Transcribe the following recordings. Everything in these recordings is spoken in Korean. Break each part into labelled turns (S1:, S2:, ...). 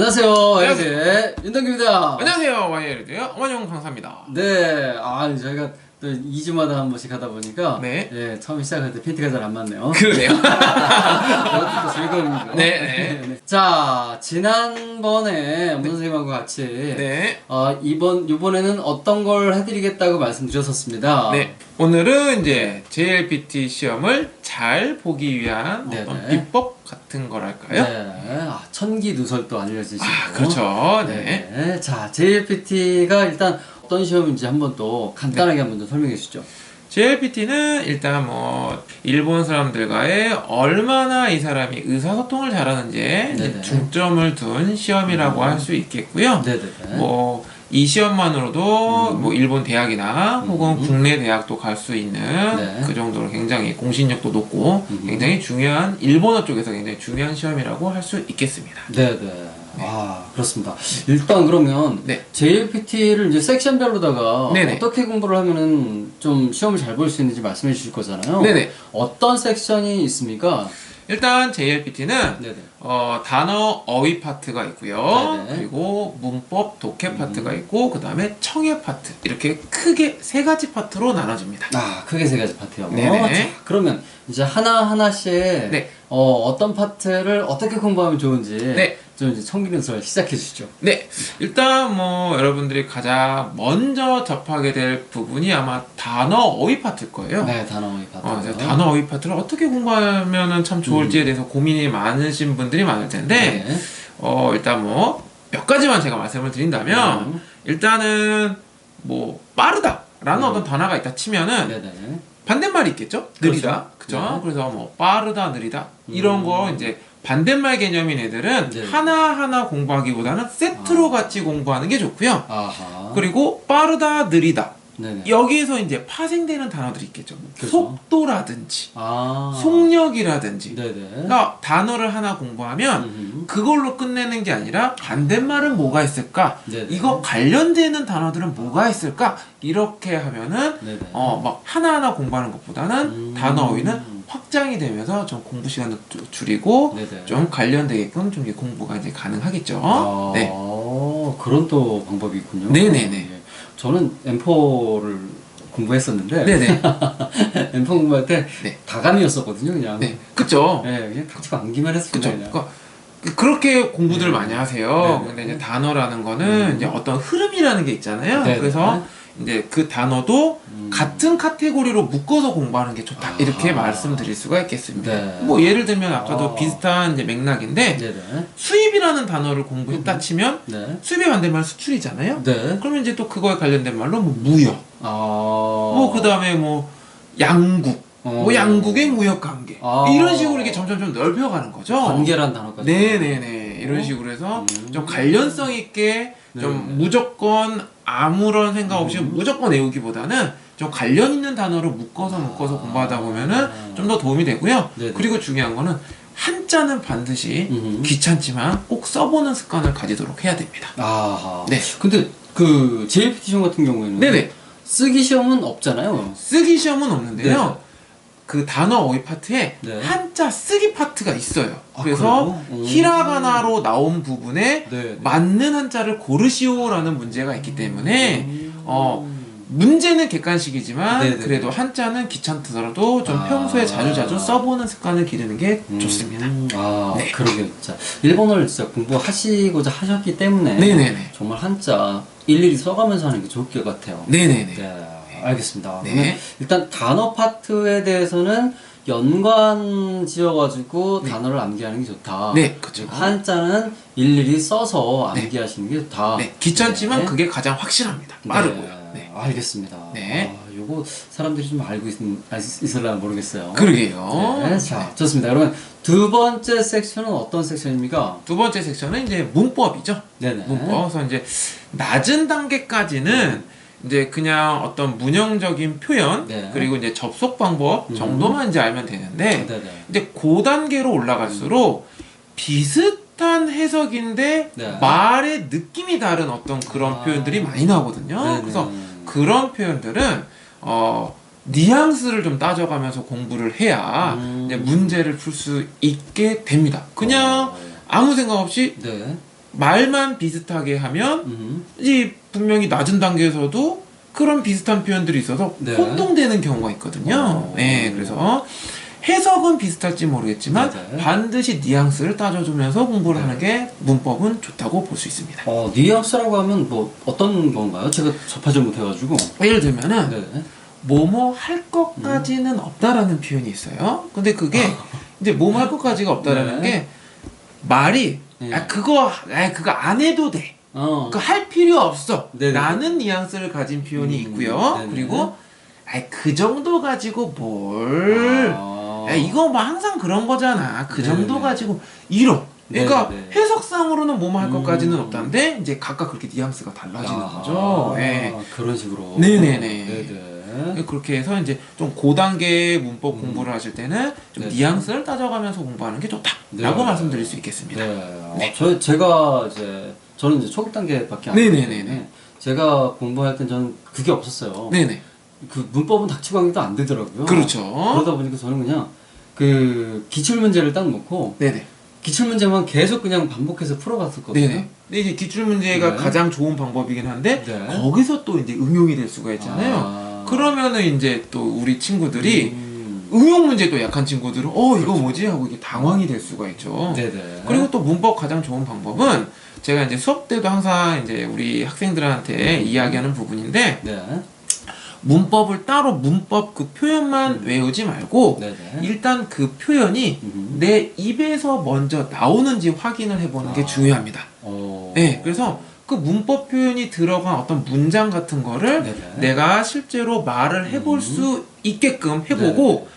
S1: 안녕하세요. 안녕하세요. 윤동규입니다.
S2: 안녕하세요 와이어리드의 어만용 강사입니다
S1: 네, 아 저희가 또 2주마다 한 번씩 하다 보니까
S2: 네.
S1: 예, 처음 시작할 때 팬티가 잘 안 맞네요.
S2: 그러네요
S1: 그것도 즐거움이고.
S2: 네, 네.
S1: 자, 지난번에 엄선 선생님하고 같이
S2: 네.
S1: 어, 이번 이번에는 어떤 걸 해드리겠다고 말씀드렸었습니다.
S2: 네 오늘은 이제 JLPT 시험을 잘 보기 위한 어떤
S1: 네네.
S2: 비법 같은 거랄까요?
S1: 네, 아, 천기 누설도 알려주시고.
S2: 아 그렇죠 네.
S1: 네. 자, JLPT가 일단 어떤 시험인지 한번 또 간단하게
S2: 네.
S1: 한번 더 설명해 주시죠.
S2: JLPT는 일단 뭐 일본 사람들과의 얼마나 이 사람이 의사소통을 잘하는지에
S1: 네네.
S2: 중점을 둔 시험이라고 할수 있겠고요.
S1: 네네네.
S2: 뭐이 시험만으로도 뭐 일본 대학이나 혹은
S1: 음.
S2: 국내 대학도 갈 수 있는
S1: 네.
S2: 그 정도로 굉장히 공신력도 높고
S1: 음.
S2: 굉장히 중요한 일본어 쪽에서 굉장히 중요한 시험이라고 할 수 있겠습니다.
S1: 네 네. 아 그렇습니다. 일단 그러면
S2: 네.
S1: JLPT를 이제 섹션별로다가
S2: 네네.
S1: 어떻게 공부를 하면은 좀 시험을 잘 볼 수 있는지 말씀해 주실 거잖아요.
S2: 네네.
S1: 어떤 섹션이 있습니까?
S2: 일단 JLPT는
S1: 네네.
S2: 어, 단어 어휘 파트가 있고요.
S1: 네네.
S2: 그리고 문법 독해 파트가 있고 그 다음에 청해 파트 이렇게 크게 세 가지 파트로 나눠집니다.
S1: 아 크게 세 가지 파트요.
S2: 네네.
S1: 자, 그러면 이제 하나 하나씩
S2: 네.
S1: 어, 어떤 파트를 어떻게 공부하면 좋은지
S2: 네.
S1: 좀 이제 청기는설 시작해 주시죠.
S2: 네, 일단 뭐 여러분들이 가장 먼저 접하게 될 부분이 아마 단어 어휘 파트일 거예요.
S1: 네 단어의 파트.
S2: 어, 단어 어휘 파트를 어떻게 공부하면 참 좋을지에 대해서 고민이 많으신 분들 이 많을 텐데,
S1: 네.
S2: 어, 일단 뭐 몇 가지만 제가 말씀을 드린다면,
S1: 음.
S2: 일단은 뭐 빠르다라는
S1: 음.
S2: 어떤 단어가 있다 치면은
S1: 네네.
S2: 반대말이 있겠죠? 느리다. 그죠?
S1: 그렇죠. 네.
S2: 그래서 뭐 빠르다, 느리다 이런
S1: 음.
S2: 거 이제 반대말 개념인 애들은
S1: 네.
S2: 하나하나 공부하기보다는 세트로
S1: 아.
S2: 같이 공부하는 게 좋고요.
S1: 아하.
S2: 그리고 빠르다, 느리다.
S1: 네네.
S2: 여기에서 이제 파생되는 단어들이 있겠죠.
S1: 그렇죠.
S2: 속도라든지
S1: 아.
S2: 속력이라든지.
S1: 네네.
S2: 그러니까 단어를 하나 공부하면
S1: 음흠.
S2: 그걸로 끝내는 게 아니라 반대말은 뭐가 있을까?
S1: 네네.
S2: 이거 관련되는 단어들은 뭐가 있을까? 이렇게 하면은. 어 막 하나하나 공부하는 것보다는
S1: 음.
S2: 단어 어휘는 확장이 되면서 좀 공부 시간도 줄- 줄이고
S1: 네네.
S2: 좀 관련되게끔 좀 공부가 이제 가능하겠죠.
S1: 아,
S2: 네.
S1: 그런 또 방법이 있군요.
S2: 네네네.
S1: 예. 저는 M4를 공부했었는데
S2: 네네.
S1: M4 공부할 때
S2: 네.
S1: 다감이었었거든요, 그냥.
S2: 네. 그쵸.
S1: 네, 그냥 탁치고 암기만 했습니다.
S2: 그쵸. 그러니까 그- 그렇게 공부들 을
S1: 네.
S2: 많이 하세요.
S1: 네네.
S2: 근데 이제 단어라는 거는
S1: 음.
S2: 이제 어떤 흐름이라는 게 있잖아요. 그래서 이제 그 단어도
S1: 음.
S2: 같은 카테고리로 묶어서 공부하는 게 좋다. 이렇게
S1: 아하.
S2: 말씀드릴 수가 있겠습니다.
S1: 네.
S2: 뭐 예를 들면 아까도
S1: 아.
S2: 비슷한 이제 맥락인데
S1: 네네.
S2: 수입이라는 단어를 공부했다 치면
S1: 네.
S2: 수입의 반대말 수출이잖아요.
S1: 네.
S2: 그러면 이제 또 그거에 관련된 말로 뭐 무역,
S1: 아.
S2: 뭐 그다음에 뭐 양국,
S1: 어.
S2: 뭐 양국의 무역 관계
S1: 아.
S2: 이런 식으로 이렇게 점점 좀 넓혀가는 거죠.
S1: 관계란 단어까지.
S2: 네네네 이런 식으로 해서
S1: 음.
S2: 좀 관련성 있게 좀
S1: 네.
S2: 무조건 아무런 생각 없이
S1: 음.
S2: 무조건 외우기보다는 좀 관련 있는 단어를 묶어서 묶어서
S1: 아.
S2: 공부하다 보면은 좀 더 도움이 되고요.
S1: 네네.
S2: 그리고 중요한 거는 한자는 반드시
S1: 음흠.
S2: 귀찮지만 꼭 써보는 습관을 가지도록 해야 됩니다.
S1: 아하.
S2: 네.
S1: 근데 그 JLPT 시험 같은 경우에는
S2: 네네
S1: 쓰기 시험은 없잖아요.
S2: 쓰기 시험은 없는데요.
S1: 네.
S2: 그 단어 어휘 파트에
S1: 네.
S2: 한자 쓰기 파트가 있어요.
S1: 아,
S2: 그래서?
S1: 음.
S2: 히라가나로 나온 부분에
S1: 네.
S2: 맞는 한자를 고르시오라는 문제가 있기 때문에
S1: 음.
S2: 어, 문제는 객관식이지만
S1: 네네.
S2: 그래도 한자는 귀찮더라도 좀
S1: 아.
S2: 평소에 자주자주 써보는 습관을 기르는 게
S1: 음.
S2: 좋습니다.
S1: 아,
S2: 네.
S1: 그러게요. 진짜 일본어를 진짜 공부하시고자 하셨기 때문에
S2: 네네네.
S1: 정말 한자 일일이 써가면서 하는 게 좋을 것 같아요.
S2: 네네네.
S1: 네, 알겠습니다.
S2: 네.
S1: 일단 단어 파트에 대해서는 연관 지어가지고
S2: 네.
S1: 단어를 암기하는 게 좋다.
S2: 네.
S1: 그리고 한자는 일일이 써서
S2: 네.
S1: 암기하시는 게 좋다.
S2: 네, 귀찮지만
S1: 네.
S2: 그게 가장 확실합니다. 빠르고요. 네.
S1: 알겠습니다.
S2: 네.
S1: 아, 요거 사람들이 좀 알고 있, 있을라 모르겠어요.
S2: 그러게요.
S1: 네, 자, 좋습니다. 그러면 두 번째 섹션은 어떤 섹션입니까?
S2: 두 번째 섹션은 이제 문법이죠.
S1: 네네.
S2: 문법. 그래서 이제 낮은 단계까지는 이제 그냥 어떤 문형적인 표현
S1: 네.
S2: 그리고 이제 접속 방법
S1: 음.
S2: 정도만 이제 알면 되는데
S1: 네네.
S2: 이제 고 단계로 올라갈수록 비슷 한 해석인데
S1: 네.
S2: 말의 느낌이 다른 어떤 그런
S1: 아.
S2: 표현들이 많이 나오거든요.
S1: 네네.
S2: 그래서 그런 표현들은 어 뉘앙스를 좀 따져가면서 공부를 해야
S1: 음.
S2: 문제를 풀 수 있게 됩니다. 그냥
S1: 어,
S2: 아무 생각 없이
S1: 네.
S2: 말만 비슷하게 하면
S1: 음.
S2: 이 분명히 낮은 단계에서도 그런 비슷한 표현들이 있어서
S1: 네.
S2: 혼동되는 경우가 있거든요.
S1: 어.
S2: 네, 그래서 해석은 비슷할지 모르겠지만
S1: 네, 네.
S2: 반드시 뉘앙스를 따져주면서 공부를
S1: 네.
S2: 하는 게 문법은 좋다고 볼 수 있습니다.
S1: 어, 뉘앙스라고 하면 뭐 어떤 건가요? 제가 접하지 못해가지고.
S2: 예를 들면은
S1: 네.
S2: 뭐뭐 할 것까지는 없다라는 표현이 있어요. 근데 그게 이제 뭐뭐 할 것까지가 없다라는
S1: 네.
S2: 게 말이
S1: 네.
S2: 아 그거 아 그거 안 해도 돼.
S1: 어.
S2: 그거 할 필요 없어.
S1: 네네.
S2: 라는 뉘앙스를 가진 표현이
S1: 음,
S2: 있고요.
S1: 네네.
S2: 그리고 아그 정도 가지고 뭘
S1: 아.
S2: 야, 이거 뭐 항상 그런 거잖아. 그
S1: 네네.
S2: 정도 가지고 이런. 그러니까
S1: 네네.
S2: 해석상으로는 뭐뭐 할
S1: 음.
S2: 것까지는 없다는데 이제 각각 그렇게 뉘앙스가 달라지는
S1: 아,
S2: 거죠. 예.
S1: 그런 식으로.
S2: 네네네.
S1: 네네.
S2: 그렇게 해서 이제 좀 고단계 문법 공부를 하실 때는 좀
S1: 음. 네.
S2: 뉘앙스를 따져가면서 공부하는 게 좋다라고
S1: 네.
S2: 말씀드릴 수 있겠습니다.
S1: 네. 어, 저 제가 이제 저는 이제 초급 단계밖에 안 때문에 제가 공부할 땐 저는 그게 없었어요.
S2: 네네.
S1: 그 문법은 닥치광이도 안 되더라고요.
S2: 그렇죠.
S1: 그러다 보니까 저는 그냥 그 기출 문제를 딱 놓고
S2: 네네.
S1: 기출 문제만 계속 그냥 반복해서 풀어봤었거든요.
S2: 네네. 근데 이제 기출 문제가
S1: 네.
S2: 가장 좋은 방법이긴 한데
S1: 네.
S2: 거기서 또 이제 응용이 될 수가 있잖아요.
S1: 아.
S2: 그러면은 이제 또 우리 친구들이
S1: 음.
S2: 응용 문제도 약한 친구들은 어 이거 뭐지 하고 이게 당황이 될 수가 있죠.
S1: 네네.
S2: 그리고 또 문법 가장 좋은 방법은 제가 이제 수업 때도 항상 이제 우리 학생들한테 이야기하는 부분인데
S1: 네.
S2: 문법을 따로 문법 그 표현만 외우지 말고
S1: 네네.
S2: 일단 그 표현이
S1: 음.
S2: 내 입에서 먼저 나오는지 확인을 해보는 게
S1: 아.
S2: 중요합니다.
S1: 어.
S2: 네, 그래서 그 문법 표현이 들어간 어떤 문장 같은 거를
S1: 네네.
S2: 내가 실제로 말을 해볼
S1: 음.
S2: 수 있게끔 해보고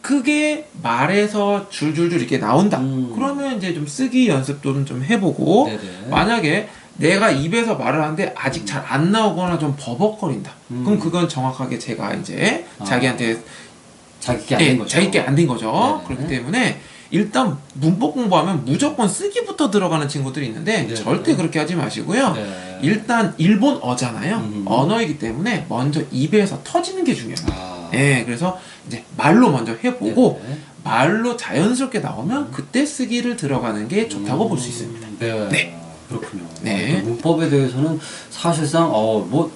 S2: 그게 말에서 줄줄줄 이렇게 나온다.
S1: 음.
S2: 그러면 이제 좀 쓰기 연습도 좀 해보고
S1: 네네.
S2: 만약에 내가 입에서 말을 하는데 아직 잘 안 나오거나 좀 버벅거린다.
S1: 음.
S2: 그럼 그건 정확하게 제가 이제
S1: 아.
S2: 자기한테
S1: 자기게 안된
S2: 예,
S1: 거죠.
S2: 자기께 안된 거죠.
S1: 네네.
S2: 그렇기 때문에 일단 문법 공부하면 무조건 쓰기부터 들어가는 친구들이 있는데
S1: 네네.
S2: 절대 그렇게 하지 마시고요.
S1: 네.
S2: 일단 일본 어잖아요.
S1: 음.
S2: 언어이기 때문에 먼저 입에서 터지는 게 중요합니다.
S1: 아.
S2: 예, 그래서 이제 말로 먼저 해보고
S1: 네네.
S2: 말로 자연스럽게 나오면 그때 쓰기를 들어가는 게 좋다고 볼수 있습니다.
S1: 네.
S2: 네.
S1: 그렇군요.
S2: 네.
S1: 아, 또 문법에 대해서는 사실상 어뭐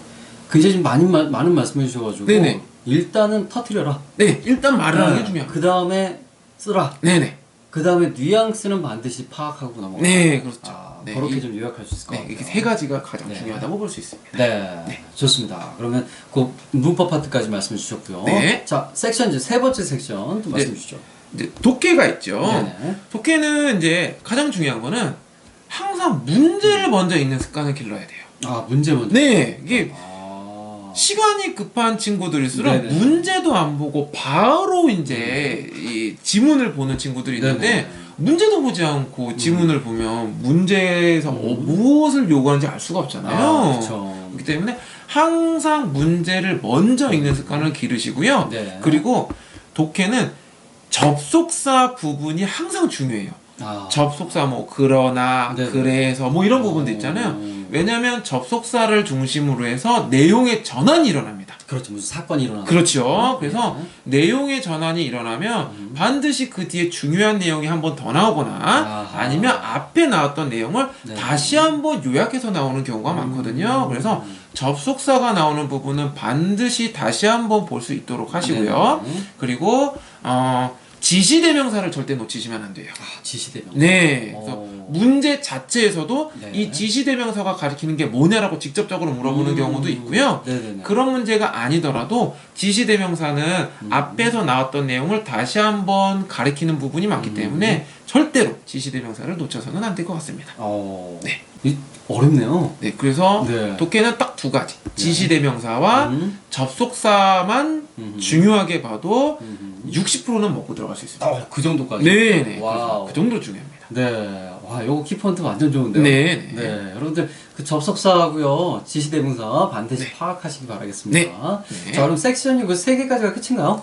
S1: 굉장히 좀 많은 말- 많은 말씀해 주셔가지고
S2: 네네.
S1: 일단은 터트려라.
S2: 네, 일단 말을 하는 게 중요합니다.
S1: 그 다음에 쓰라.
S2: 네네.
S1: 그 다음에 뉘앙스는 반드시 파악하고 넘어가.
S2: 네, 그렇죠.
S1: 아,
S2: 네,
S1: 그렇게
S2: 이-
S1: 좀 요약할 수 있을 것
S2: 네,
S1: 같아요.
S2: 이렇게 세 가지가 가장
S1: 네.
S2: 중요하다고 볼 수 있습니다.
S1: 네, 좋습니다. 그러면 그 문법 파트까지 말씀해 주셨고요.
S2: 네.
S1: 자, 섹션 이제 세 번째 섹션 또 말씀해 주시죠.
S2: 이제 독해가 있죠.
S1: 네네.
S2: 독해는 이제 가장 중요한 거는 항상 문제를 먼저 읽는 습관을 길러야 돼요.
S1: 아, 문제 먼저.
S2: 네, 이게
S1: 아.
S2: 시간이 급한 친구들일수록
S1: 네네.
S2: 문제도 안 보고 바로 이제 이 지문을 보는 친구들이 있는데
S1: 네네.
S2: 문제도 보지 않고 지문을 보면 문제에서
S1: 음.
S2: 어, 무엇을 요구하는지 알 수가 없잖아요.
S1: 아, 그렇죠.
S2: 그렇기 때문에 항상 문제를 먼저 읽는 습관을 기르시고요.
S1: 네.
S2: 그리고 독해는 접속사 부분이 항상 중요해요.
S1: 아.
S2: 접속사 뭐 그러나
S1: 네네.
S2: 그래서 뭐 이런 부분도 있잖아요.
S1: 음.
S2: 왜냐하면 접속사를 중심으로 해서 내용의 전환이 일어납니다.
S1: 그렇죠. 무슨 사건이 일어나.
S2: 그렇죠. 그래서
S1: 네.
S2: 내용의 전환이 일어나면
S1: 음.
S2: 반드시 그 뒤에 중요한 내용이 한 번 더 나오거나
S1: 아하.
S2: 아니면 앞에 나왔던 내용을
S1: 네.
S2: 다시 한번 요약해서 나오는 경우가 많거든요. 그래서 접속사가 나오는 부분은 반드시 다시 한번 볼 수 있도록 하시고요.
S1: 네.
S2: 그리고 어, 지시대명사를 절대 놓치시면 안 돼요.
S1: 아, 지시대명.
S2: 네. 그래서
S1: 어.
S2: 문제 자체에서도
S1: 네.
S2: 이 지시대명사가 가리키는 게 뭐냐라고 직접적으로 물어보는
S1: 음.
S2: 경우도 있고요.
S1: 네네네.
S2: 그런 문제가 아니더라도 지시대명사는
S1: 음.
S2: 앞에서 나왔던 내용을 다시 한번 가리키는 부분이 많기
S1: 음.
S2: 때문에 절대로 지시대명사를 놓쳐서는 안 될 것 같습니다.
S1: 어.
S2: 네.
S1: 이, 어렵네요.
S2: 네, 그래서
S1: 네.
S2: 독해는 딱 두 가지. 지시대명사와
S1: 음.
S2: 접속사만
S1: 음.
S2: 중요하게 봐도
S1: 음.
S2: 60%는 먹고 들어갈 수 있습니다.
S1: 어, 그 정도까지.
S2: 네, 네. 그 정도 중요합니다.
S1: 네. 와, 요거 키포인트 완전 좋은데요.
S2: 네, 네.
S1: 네. 여러분들 그 접속사하고요. 지시대명사 반드시
S2: 네.
S1: 파악하시기 바라겠습니다.
S2: 네.
S1: 자, 그럼 섹션이 그 세 개까지가 끝인가요?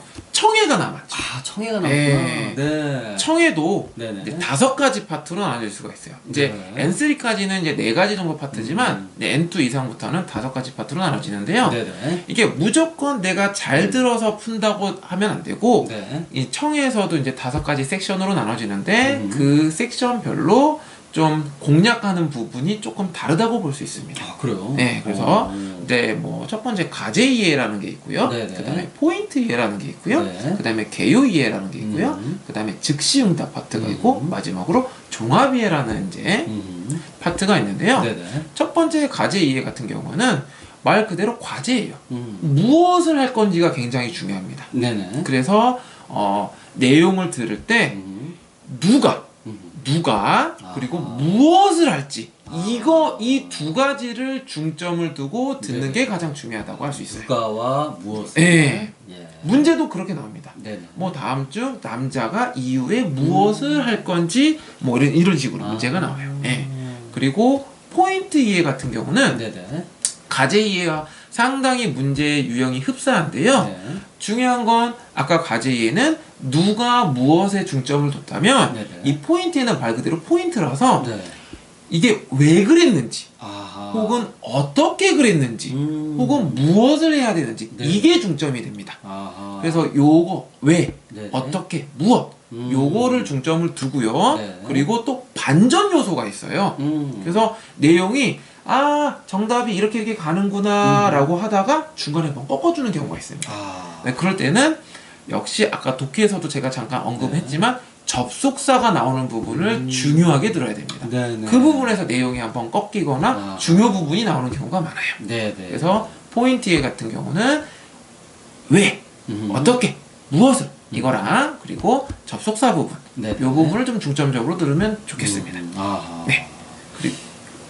S2: 청해가 남았죠.
S1: 아, 청해가 나왔구나.
S2: 네.
S1: 네.
S2: 청해도
S1: 네네.
S2: 다섯 가지 파트로 나눠질 수가 있어요. 이제
S1: 네.
S2: N3까지는 이제 네 가지 정도 파트지만
S1: 음.
S2: 이제 N2 이상부터는 다섯 가지 파트로 나눠지는데요.
S1: 네네.
S2: 이게 무조건 내가 잘 들어서 푼다고 하면 안 되고
S1: 네.
S2: 이 청해에서도 이제 다섯 가지 섹션으로 나눠지는데
S1: 음.
S2: 그 섹션별로 좀 공략하는 부분이 조금 다르다고 볼 수 있습니다.
S1: 아, 그래요?
S2: 네, 그래서
S1: 어.
S2: 이제 뭐첫 번째 가제 이해라는 게 있고요.
S1: 네네.
S2: 그다음에 포인트 이해라는 게 있고요.
S1: 네.
S2: 그다음에 개요 이해라는 게 있고요.
S1: 음.
S2: 그다음에 즉시 응답 파트가
S1: 음.
S2: 있고 마지막으로 종합 이해라는 이제
S1: 음.
S2: 파트가 있는데요.
S1: 네네.
S2: 첫 번째 가제 이해 같은 경우는 말 그대로 과제예요.
S1: 음.
S2: 무엇을 할 건지가 굉장히 중요합니다.
S1: 네네.
S2: 그래서 어, 내용을 들을 때
S1: 음.
S2: 누가
S1: 음.
S2: 누가
S1: 아.
S2: 그리고 무엇을 할지 이거 이 두 가지를 중점을 두고 듣는
S1: 네.
S2: 게 가장 중요하다고 할 수 있어요.
S1: 누가와 무엇을.
S2: 예.
S1: 예.
S2: 문제도 그렇게 나옵니다.
S1: 네네.
S2: 뭐 다음 주 남자가 이후에 무엇을 할 건지 뭐 이런 이런 식으로
S1: 아.
S2: 문제가 나와요. 예. 그리고 포인트 이해 같은 경우는
S1: 네네.
S2: 가제 이해와 상당히 문제의 유형이 흡사한데요.
S1: 네.
S2: 중요한 건 아까 가제 이해는 누가 무엇에 중점을 뒀다면
S1: 네네.
S2: 이 포인트에는 말 그대로 포인트라서
S1: 네.
S2: 이게 왜 그랬는지
S1: 아하.
S2: 혹은 어떻게 그랬는지
S1: 음.
S2: 혹은 무엇을 해야 되는지
S1: 네.
S2: 이게 중점이 됩니다.
S1: 아하.
S2: 그래서 요거 왜
S1: 네네.
S2: 어떻게 무엇
S1: 음.
S2: 요거를 중점을 두고요.
S1: 네.
S2: 그리고 또 반전 요소가 있어요.
S1: 음.
S2: 그래서 내용이 아 정답이 이렇게 이렇게 가는구나라고 하다가 중간에 한번 꺾어주는 경우가 있습니다.
S1: 아.
S2: 네, 그럴 때는 역시 아까 독해에서도 제가 잠깐 언급했지만 접속사가 나오는 부분을
S1: 음.
S2: 중요하게 들어야 됩니다.
S1: 네네.
S2: 그 부분에서 내용이 한번 꺾이거나
S1: 아.
S2: 중요 부분이 나오는 경우가 많아요.
S1: 네네.
S2: 그래서 포인트에 같은 경우는 왜,
S1: 음.
S2: 어떻게, 무엇을 이거랑 그리고 접속사 부분
S1: 네네.
S2: 이 부분을 좀 중점적으로 들으면 좋겠습니다.
S1: 음. 아하.
S2: 네. 그리고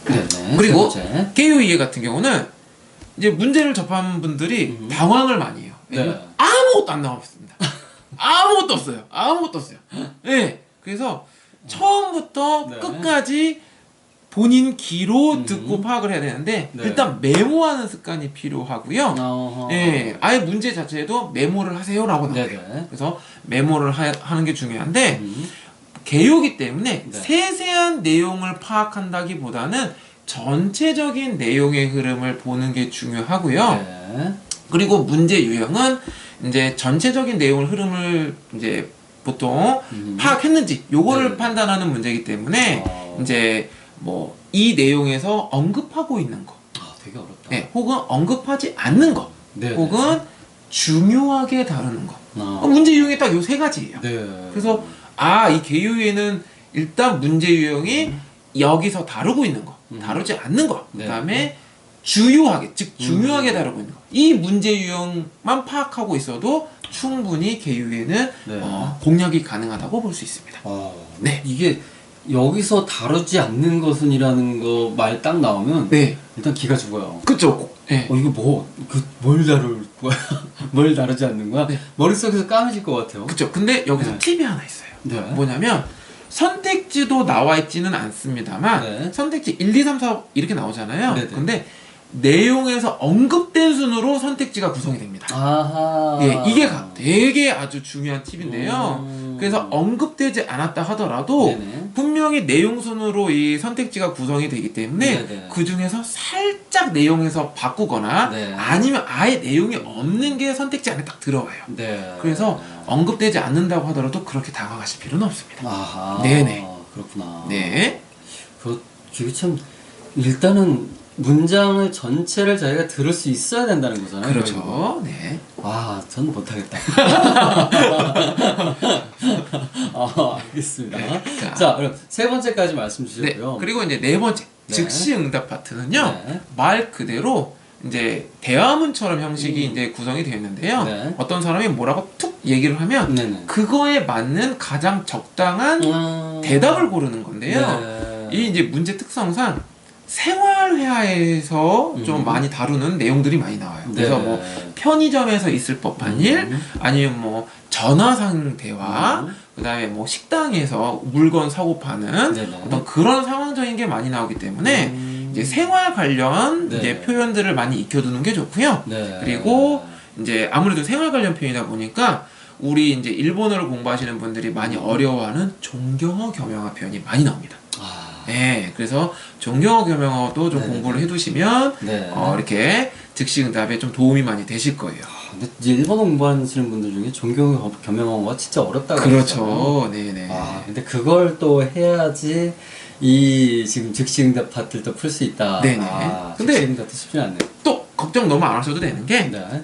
S1: 네네.
S2: 그리고. 개요 이해 같은 경우는 이제 문제를 접한 분들이
S1: 음.
S2: 당황을 많이 해요.
S1: 네.
S2: 아무것도 안 나왔습니다. 아무것도 없어요. 아무것도 없어요. 네. 그래서 처음부터
S1: 네.
S2: 끝까지 본인 귀로
S1: 음.
S2: 듣고 파악을 해야 되는데
S1: 네.
S2: 일단 메모하는 습관이 필요하고요.
S1: 어허.
S2: 예, 아예 문제 자체에도 메모를 하세요라고 나와요.
S1: 네네.
S2: 그래서 메모를 하, 하는 게 중요한데
S1: 음.
S2: 개요기 때문에
S1: 네.
S2: 세세한 내용을 파악한다기보다는 전체적인 내용의 흐름을 보는 게 중요하고요.
S1: 네.
S2: 그리고 문제 유형은 이제 전체적인 내용을 흐름을 이제 보통
S1: 음.
S2: 파악했는지 요거를
S1: 네.
S2: 판단하는 문제이기 때문에
S1: 어.
S2: 이제 뭐 이 내용에서 언급하고 있는 거,
S1: 아, 되게 어렵다.
S2: 네, 혹은 언급하지 않는 거,
S1: 네네.
S2: 혹은 중요하게 다루는 거.
S1: 아.
S2: 어, 문제 유형이 딱 요 세 가지예요.
S1: 네.
S2: 그래서 아, 이 개요에는 일단 문제 유형이 여기서 다루고 있는 거,
S1: 음.
S2: 다루지 않는 거,
S1: 네.
S2: 그다음에 주요하게, 즉 중요하게
S1: 음.
S2: 다루고 있는 거. 이 문제 유형만 파악하고 있어도 충분히 개요에는
S1: 네.
S2: 어, 공략이 가능하다고 볼 수 있습니다.
S1: 아,
S2: 네.
S1: 이게 여기서 다루지 않는 것은이라는 거 말 딱 나오면
S2: 네,
S1: 일단 기가 죽어요.
S2: 그쵸. 네.
S1: 어 이거 뭐 그 뭘 다룰 거야? 뭘 다루지 않는 거야?
S2: 네.
S1: 머릿속에서 까매질 것 같아요.
S2: 그쵸. 근데 여기서
S1: 네.
S2: 팁이 하나 있어요.
S1: 네.
S2: 뭐냐면 선택지도 나와 있지는 않습니다만
S1: 네.
S2: 선택지 1, 2, 3, 4 이렇게 나오잖아요.
S1: 네 네.
S2: 근데 내용에서 언급된 순으로 선택지가 구성이 됩니다.
S1: 아하.
S2: 예, 이게 가- 되게 아주 중요한 팁인데요.
S1: 음.
S2: 그래서 언급되지 않았다 하더라도
S1: 네네.
S2: 분명히 내용 순으로 이 선택지가 구성이 되기 때문에
S1: 네네.
S2: 그 중에서 살짝 내용에서 바꾸거나
S1: 네.
S2: 아니면 아예 내용이 없는 게 선택지 안에 딱 들어와요.
S1: 네.
S2: 그래서 언급되지 않는다고 하더라도 그렇게 당황하실 필요는 없습니다.
S1: 아하.
S2: 네네.
S1: 그렇구나.
S2: 네.
S1: 그 이게 참 일단은 문장을 전체를 저희가 들을 수 있어야 된다는 거잖아요.
S2: 그렇죠. 네.
S1: 와, 전 못하겠다. 아, 알겠습니다.
S2: 네. 자.
S1: 자, 그럼 세 번째까지 말씀
S2: 네.
S1: 주셨고요.
S2: 그리고 이제 네 번째
S1: 네.
S2: 즉시 응답 파트는요.
S1: 네.
S2: 말 그대로 이제 대화문처럼 형식이
S1: 음.
S2: 이제 구성이 되어 있는데요.
S1: 네.
S2: 어떤 사람이 뭐라고 툭 얘기를 하면
S1: 네네.
S2: 그거에 맞는 가장 적당한
S1: 음...
S2: 대답을 고르는 건데요.
S1: 네.
S2: 이 이제 문제 특성상 생활회화에서 좀
S1: 음.
S2: 많이 다루는 내용들이 많이 나와요. 그래서
S1: 네.
S2: 뭐 편의점에서 있을 법한 일,
S1: 음.
S2: 아니면 뭐 전화상 대화,
S1: 음.
S2: 그다음에 뭐 식당에서 물건 사고 파는
S1: 네네.
S2: 어떤 그런 상황적인 게 많이 나오기 때문에
S1: 음.
S2: 이제 생활 관련
S1: 네.
S2: 이제 표현들을 많이 익혀두는 게 좋고요.
S1: 네.
S2: 그리고 이제 아무래도 생활 관련 표현이다 보니까 우리 이제 일본어를 공부하시는 분들이 많이 어려워하는 종경어 겸용어 표현이 많이 나옵니다.
S1: 아,
S2: 네, 그래서 종경어 겸용어도 좀
S1: 네네.
S2: 공부를 해두시면
S1: 네.
S2: 어, 이렇게 즉시 응답에 좀 도움이 많이 되실 거예요.
S1: 근데 이제 일본어 공부하시는 분들 중에 종교 겸용어가 진짜 어렵다고.
S2: 그렇죠. 네네.
S1: 아, 근데 그걸 또 해야지 이 지금 즉시응답 파트도 풀수 있다.
S2: 네네.
S1: 아,
S2: 근데-
S1: 즉시응답도 쉽지 않네.
S2: 또 걱정 너무 안 하셔도 되는 게
S1: 네.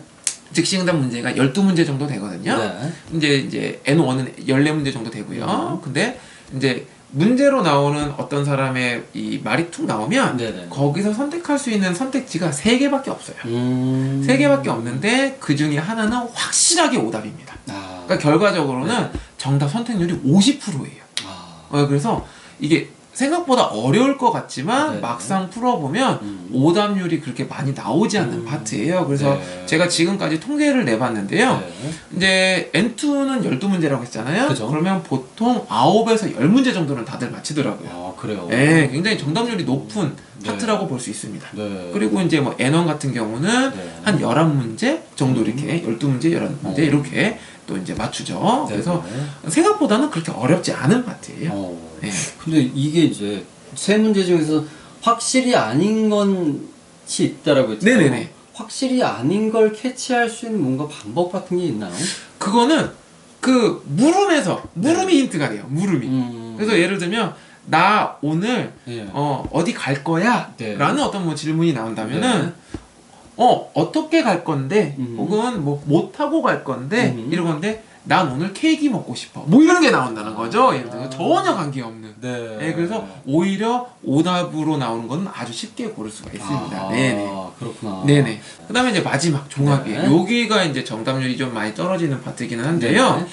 S2: 즉시응답 문제가 12문제 정도 되거든요.
S1: 네.
S2: 이제 이제 N1은 14문제 정도 되고요.
S1: 음.
S2: 근데 이제 문제로 나오는 어떤 사람의 이 말이 툭 나오면
S1: 네네.
S2: 거기서 선택할 수 있는 선택지가 3개밖에 없어요.
S1: 음.
S2: 세 개밖에 없는데 그 중에 하나는 확실하게 오답입니다.
S1: 아.
S2: 그러니까 결과적으로는 정답 선택률이 50%예요.
S1: 아.
S2: 어, 그래서 이게 생각보다 어려울 것 같지만
S1: 네.
S2: 막상 풀어보면
S1: 음.
S2: 오답률이 그렇게 많이 나오지 않는
S1: 음.
S2: 파트예요. 그래서
S1: 네.
S2: 제가 지금까지 통계를 내봤는데요.
S1: 네.
S2: 이제 N2는 12문제라고 했잖아요.
S1: 그죠.
S2: 그러면 보통 9에서 10문제 정도는 다들 맞히더라고요.
S1: 아, 그래요.
S2: 네, 굉장히 정답률이 높은
S1: 네.
S2: 파트라고 볼수 있습니다.
S1: 네.
S2: 그리고 이제 뭐 N1 같은 경우는
S1: 네.
S2: 한 11문제 정도
S1: 음.
S2: 이렇게 12문제, 11문제
S1: 어.
S2: 이렇게 또 이제 맞추죠.
S1: 네,
S2: 그래서
S1: 네.
S2: 생각보다는 그렇게 어렵지 않은 파트예요.
S1: 어.
S2: 네.
S1: 근데 이게 이제 세 문제 중에서 확실히 아닌 것이 있다라고 했잖아요.
S2: 네네네.
S1: 확실히 아닌 걸 캐치할 수 있는 뭔가 방법 같은 게 있나요?
S2: 그거는 그 물음에서 물음이 힌트가 돼요. 물음이.
S1: 네. 음.
S2: 그래서 예를 들면 나 오늘
S1: 예.
S2: 어 어디 갈 거야?
S1: 네.
S2: 라는 어떤 뭐 질문이 나온다면은 어 어떻게 갈 건데
S1: 음.
S2: 혹은 뭐 못 타고 갈 건데
S1: 음.
S2: 이런 건데 난 오늘 케이크 먹고 싶어. 뭐 이런 게 나온다는 거죠. 예를 들어
S1: 아.
S2: 전혀 관계없는.
S1: 네.
S2: 네, 그래서 오히려 오답으로 나오는 건 아주 쉽게 고를 수가 있습니다.
S1: 아,
S2: 네네.
S1: 그렇구나.
S2: 네네. 그 다음에 이제 마지막 종합이에요.
S1: 네.
S2: 여기가 이제 정답률이 좀 많이 떨어지는 파트이기는 한데요.
S1: 네.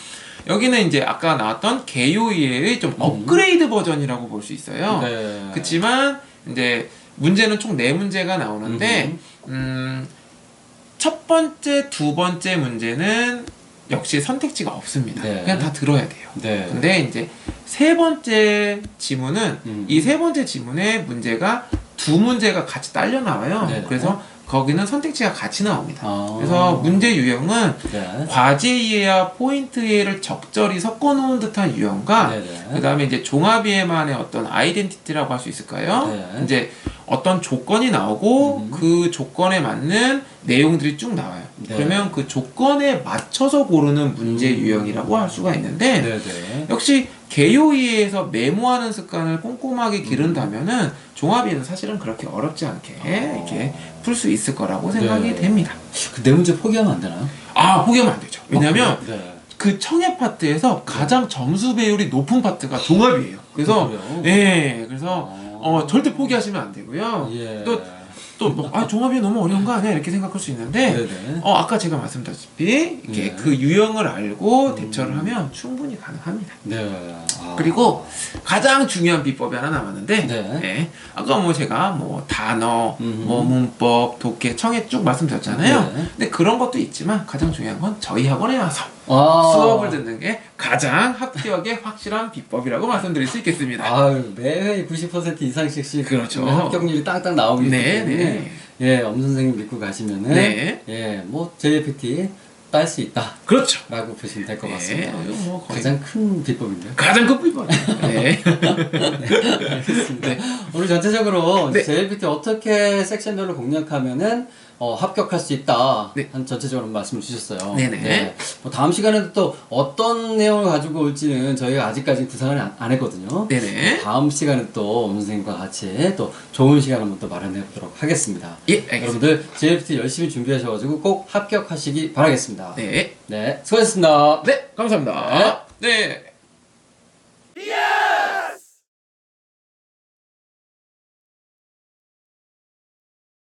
S2: 여기는 이제 아까 나왔던 개요이의 좀 업그레이드 버전이라고 볼 수 있어요.
S1: 네.
S2: 그치만 이제 문제는 총 네 문제가 나오는데 음, 첫 번째, 두 번째 문제는 역시 선택지가 없습니다.
S1: 네.
S2: 그냥 다 들어야 돼요.
S1: 네.
S2: 근데 이제 세 번째 지문은
S1: 음.
S2: 이세 번째 지문에 문제가 두 문제가 같이 딸려 나와요.
S1: 네네.
S2: 그래서 거기는 선택지가 같이 나옵니다.
S1: 아.
S2: 그래서 문제 유형은
S1: 네.
S2: 과제 이해와 포인트 이해를 적절히 섞어 놓은 듯한 유형과
S1: 네네.
S2: 그 다음에 이제 종합 이해만의 어떤 아이덴티티라고 할 수 있을까요?
S1: 네.
S2: 이제 어떤 조건이 나오고
S1: 음.
S2: 그 조건에 맞는 내용들이 쭉 나와요.
S1: 네.
S2: 그러면 그 조건에 맞춰서 고르는 문제
S1: 음.
S2: 유형이라고 할 수가 있는데
S1: 네네.
S2: 역시 개요이해에서 메모하는 습관을 꼼꼼하게 기른다면은 종합이해는 사실은 그렇게 어렵지 않게 이렇게 풀 수 있을 거라고 생각이
S1: 네.
S2: 됩니다.
S1: 그네 문제 포기하면 안 되나요?
S2: 아 포기하면 안 되죠. 왜냐면
S1: 아, 그래요? 네.
S2: 그 청해 파트에서 가장 점수 배율이 높은 파트가 종합이에요. 그래서? 예, 그래서
S1: 아.
S2: 어 절대 포기하시면 안 되고요.
S1: 예.
S2: 또 또아 종합이 너무 어려운 거 아니야 이렇게 생각할 수 있는데
S1: 네네.
S2: 어 아까 제가 말씀드렸다시피 이렇게
S1: 네.
S2: 그 유형을 알고
S1: 음.
S2: 대처를 하면 충분히 가능합니다.
S1: 네. 아.
S2: 그리고 가장 중요한 비법이 하나 남았는데
S1: 네.
S2: 예, 아까 뭐 제가 뭐 단어,
S1: 음.
S2: 뭐 문법, 독해, 청해 쭉 말씀드렸잖아요.
S1: 네.
S2: 근데 그런 것도 있지만 가장 중요한 건 저희 학원에 와서
S1: 아.
S2: 수업을 듣는 게 가장 합격의 확실한 비법이라고 말씀드릴 수 있겠습니다.
S1: 아유, 매회 90% 이상씩씩
S2: 그렇죠.
S1: 합격률이 땅땅 나오고 있기
S2: 네,
S1: 때문에
S2: 네.
S1: 예, 엄 선생님 믿고 가시면은
S2: 네.
S1: 예, 뭐 JPT 딸 수 있다라고
S2: 그렇죠.
S1: 보시면 될것
S2: 네,
S1: 같습니다.
S2: 이거 뭐
S1: 가장 큰 비법인데요.
S2: 가장 큰 비법. 네.
S1: 알겠습니다. 오늘 전체적으로
S2: 네.
S1: JPT 어떻게 섹션별로 공략하면은 어, 합격할 수 있다.
S2: 네.
S1: 한 전체적으로 말씀을 주셨어요.
S2: 네네.
S1: 뭐 다음 시간에도 또 어떤 내용을 가지고 올지는 저희가 아직까지 구상을 안, 안 했거든요.
S2: 네네.
S1: 다음 시간에 또엄 선생님과 같이 또 좋은 시간 한번 또 마련해 보도록 하겠습니다.
S2: 예, 알겠습니다.
S1: 여러분들 JPT 열심히 준비하셔가지고 꼭 합격하시기 바라겠습니다.
S2: 네.
S1: 네, 수고하셨습니다.
S2: 네, 감사합니다. 네.
S1: 예!